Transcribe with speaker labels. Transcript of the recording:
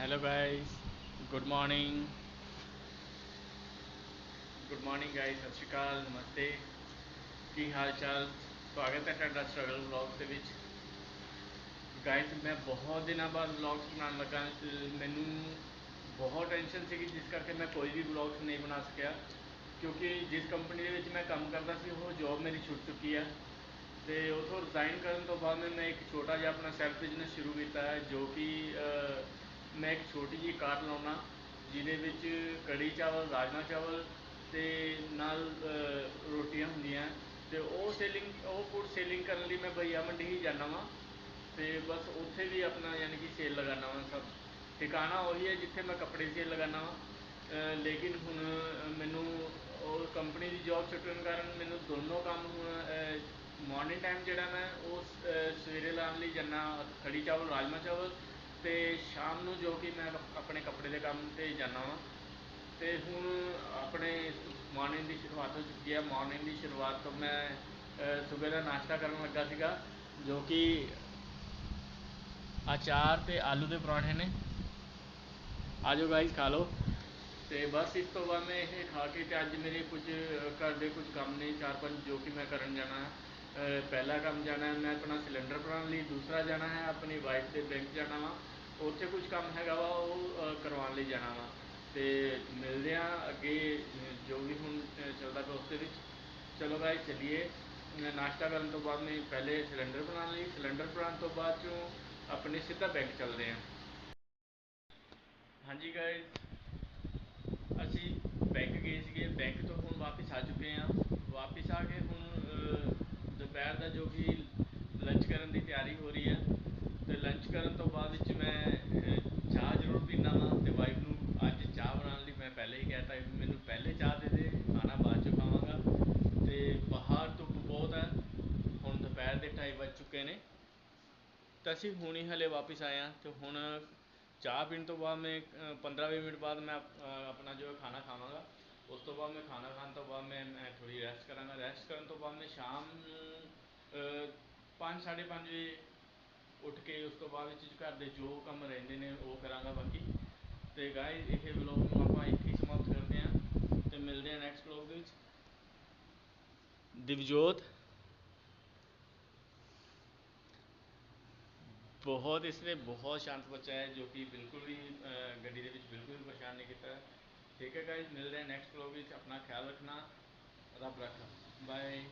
Speaker 1: Hello guys good morning good morning guys ਸਤਿ ਸ਼੍ਰੀ ਅਕਾਲ. ਨਮਸਤੇ. ਕੀ ਹਾਲ ਚਾਲ ਸਵਾਗਤ ਹੈ ਤੁਹਾਡਾ ਸਟਰਗਲ ਵਲੌਗ ਦੇ ਵਿੱਚ। ਗਾਇਸ ਮੈਂ ਬਹੁਤ ਦਿਨਾਂ ਬਾਅਦ ਵਲੌਗਸ ਬਣਾਉਣ ਲੱਗਾ। ਮੈਨੂੰ ਬਹੁਤ ਟੈਨਸ਼ਨ ਸੀਗੀ, ਜਿਸ ਕਰਕੇ ਮੈਂ ਕੋਈ ਵੀ ਵਲੌਗਸ ਨਹੀਂ ਬਣਾ ਸਕਿਆ। ਕਿਉਂਕਿ ਜਿਸ ਕੰਪਨੀ ਦੇ ਵਿੱਚ ਮੈਂ ਕੰਮ ਕਰਦਾ ਸੀ, ਉਹ ਜੌਬ ਮੇਰੀ ਛੁੱਟ ਚੁੱਕੀ ਹੈ ਤੇ ਉਥੋਂ ਰਿਜ਼ਾਈਨ ਕਰਨ ਤੋਂ ਬਾਅਦ ਮੈਂ ਇੱਕ ਛੋਟਾ ਜਿਹਾ ਆਪਣਾ ਸੈਲਫ ਬਿਜ਼ਨਸ ਸ਼ੁਰੂ ਕੀਤਾ ਹੈ, ਜੋ ਕਿ ਮੈਂ ਇੱਕ ਛੋਟੀ ਜਿਹੀ ਕਾਰ ਲਾਉਂਦਾ ਜਿਹਦੇ ਵਿੱਚ ਕੜੀ ਚਾਵਲ, ਰਾਜਮਾਂਹ ਚਾਵਲ ਅਤੇ ਨਾਲ ਰੋਟੀਆਂ ਹੁੰਦੀਆਂ। ਅਤੇ ਉਹ ਸੇਲਿੰਗ ਉਹ ਫੂਡ ਸੇਲਿੰਗ ਕਰਨ ਲਈ ਮੈਂ ਬਈਆ ਮੰਡੀ ਹੀ ਜਾਂਦਾ ਵਾਂ। ਅਤੇ ਬਸ ਉੱਥੇ ਵੀ ਆਪਣਾ ਯਾਨੀ ਕਿ ਸੇਲ ਲਗਾਉਂਦਾ ਵਾਂ ਸਭ। ਠਿਕਾਣਾ ਉਹੀ ਹੈ ਜਿੱਥੇ ਮੈਂ ਕੱਪੜੇ ਸੇਲ ਲਗਾਉਂਦਾ ਵਾਂ। ਲੇਕਿਨ ਹੁਣ ਮੈਨੂੰ ਉਹ ਕੰਪਨੀ ਦੀ ਜੋਬ ਛੁੱਟਣ ਕਾਰਨ ਮੈਨੂੰ ਦੋਨੋਂ ਕੰਮ ਹੁਣ ਮਾਰਨਿੰਗ ਟਾਈਮ ਜਿਹੜਾ ਮੈਂ ਉਹ ਸਵੇਰੇ ਲਾਉਣ ਲਈ ਜਾਂਦਾ, ਕੜੀ ਚਾਵਲ, ਰਾਜਮਾਂਹ ਚਾਵਲ। ਤੇ ਸ਼ਾਮ ਨੂੰ ਜੋ ਕਿ ਮੈਂ ਆਪਣੇ ਕੱਪੜੇ ਦੇ ਕੰਮ ਤੇ ਜਾਂਦਾ ਵਾਂ। ਅਤੇ ਹੁਣ ਆਪਣੇ ਮੋਰਨਿੰਗ ਦੀ ਸ਼ੁਰੂਆਤ ਹੋ ਚੁੱਕੀ ਹੈ। ਮੋਰਨਿੰਗ ਦੀ ਸ਼ੁਰੂਆਤ ਤੋਂ ਮੈਂ ਸਵੇਰ ਦਾ ਨਾਸ਼ਤਾ ਕਰਨ ਲੱਗਾ ਸੀਗਾ, ਜੋ ਕਿ ਅਚਾਰ ਅਤੇ ਆਲੂ ਦੇ ਪਰੌਂਠੇ ਨੇ। ਆ ਜਾਓ ਗਾਈਸ ਖਾ ਲਓ। ਅਤੇ ਬਸ ਇਸ ਤੋਂ ਬਾਅਦ ਮੈਂ ਇਹ ਖਾ ਕੇ ਅਤੇ ਅੱਜ ਮੇਰੇ ਕੁਝ ਘਰ ਦੇ ਕੁਝ ਕੰਮ ਨੇ, ਚਾਰ ਪੰਜ ਜੋ ਕਿ ਮੈਂ ਕਰਨ ਜਾਣਾ। ਪਹਿਲਾ ਕੰਮ ਜਾਣਾ ਹੈ, ਮੈਂ ਆਪਣਾ ਸਿਲੰਡਰ ਭਰਾਉਣ ਲਈ। ਦੂਸਰਾ ਜਾਣਾ ਹੈ, ਆਪਣੀ ਵਾਈਫ ਦੇ ਬੈਂਕ ਜਾਣਾ ਵਾ। ਉੱਥੇ ਕੁਝ ਕੰਮ ਹੈਗਾ ਵਾ, ਉਹ ਕਰਵਾਉਣ ਲਈ ਜਾਣਾ ਵਾ। ਅਤੇ ਮਿਲਦੇ ਹਾਂ ਅੱਗੇ, ਜੋ ਵੀ ਹੁਣ ਚੱਲਦਾ ਪਿਆ ਉਸ ਦੇ ਵਿੱਚ। ਚਲੋ ਗਾਇਸ ਚੱਲੀਏ। ਨਾਸ਼ਤਾ ਕਰਨ ਤੋਂ ਬਾਅਦ ਮੈਂ ਪਹਿਲੇ ਸਿਲੰਡਰ ਬਣਾਉਣ ਲਈ। ਸਿਲੰਡਰ ਬਣਾਉਣ ਤੋਂ ਬਾਅਦ ਚੋਂ ਆਪਣੇ ਸਿੱਧਾ ਬੈਂਕ ਚੱਲਦੇ ਹਾਂ ਹਾਂਜੀ ਗਾਇਸ ਅਸੀਂ ਬੈਂਕ ਗਏ ਸੀਗੇ। ਬੈਂਕ ਤੋਂ ਹੁਣ ਵਾਪਸ ਆ ਚੁੱਕੇ ਹਾਂ ਵਾਪਸ ਆ ਕੇ ਹੁਣ ਦੁਪਹਿਰ ਦਾ ਜੋ ਕਿ ਲੰਚ ਕਰਨ ਦੀ ਤਿਆਰੀ ਹੋ ਰਹੀ ਹੈ ਤੇ ਲੰਚ ਕਰਨ ਤੋਂ ਬਾਅਦ ਵਿੱਚ ਮੈਂ ਚਾਹ ਜ਼ਰੂਰ ਪੀਣਾ ਵਾ ਤੇ ਵਾਈਫ ਨੂੰ ਅੱਜ ਚਾਹ ਬਣਾਉਣ ਲਈ ਮੈਂ ਪਹਿਲੇ ਹੀ ਕਹਿਤਾ ਮੈਨੂੰ ਪਹਿਲੇ ਚਾਹ ਦੇ ਦੇ ਖਾਣਾ ਬਾਅਦ ਚ ਖਾਵਾਂਗਾ ਤੇ ਬਾਹਰ ਧੁੱਪ ਬਹੁਤ ਹੈ ਹੁਣ ਦੁਪਹਿਰ ਦੇ 2:30 ਵੱਜ ਚੁੱਕੇ ਨੇ ਤਾਂ ਅਸੀਂ ਹੁਣੀ ਹਲੇ ਵਾਪਸ ਆਏ ਹਾਂ ਅਤੇ ਹੁਣ ਚਾਹ ਪੀਣ ਤੋਂ ਬਾਅਦ ਮੈਂ 15-20 ਮਿੰਟ ਬਾਅਦ ਮੈਂ ਆਪਣਾ ਜੋ ਹੈ ਖਾਣਾ ਖਾਵਾਂਗਾ। ਉਸ ਤੋਂ ਬਾਅਦ ਮੈਂ ਖਾਣਾ ਖਾਣ ਤੋਂ ਬਾਅਦ ਮੈਂ ਮੈਂ ਥੋੜੀ ਰੈਸਟ ਕਰਾਂਗਾ। ਰੈਸਟ ਕਰਨ ਤੋਂ ਬਾਅਦ ਮੈਂ ਸ਼ਾਮ ਨੂੰ ਪੰਜ, ਸਾਢੇ ਪੰਜ ਵਜੇ ਉੱਠ ਕੇ ਉਸ ਤੋਂ ਬਾਅਦ ਵਿੱਚ ਘਰ ਦੇ ਜੋ ਕੰਮ ਰਹਿੰਦੇ ਨੇ ਉਹ ਕਰਾਂਗਾ ਬਾਕੀ। ਅਤੇ ਗਾਇਸ ਇਹ ਵਲੌਗ ਨੂੰ ਆਪਾਂ ਇੱਥੇ ਸਮਾਪਤ ਕਰਦੇ ਹਾਂ ਅਤੇ ਮਿਲਦੇ ਹਾਂ ਨੈਕਸਟ ਵਲੌਗ ਦੇ ਵਿੱਚ। ਦਿਵਜੋਤ। ਬਹੁਤ ਇਸਨੇ ਬਹੁਤ ਸ਼ਾਂਤ ਬੱਚਾ ਹੈ ਜੋ ਕਿ ਬਿਲਕੁਲ ਵੀ ਗੱਡੀ ਦੇ ਵਿੱਚ ਬਿਲਕੁਲ ਵੀ ਪਰੇਸ਼ਾਨ ਨਹੀਂ ਕੀਤਾ ਠੀਕ ਹੈ ਗਾਇਸ ਮਿਲਦੇ ਹਾਂ ਨੈਕਸਟ ਵਲੌਗ ਵਿੱਚ ਆਪਣਾ ਖਿਆਲ ਰੱਖਣਾ ਰੱਬ ਰੱਖਾ ਬਾਏ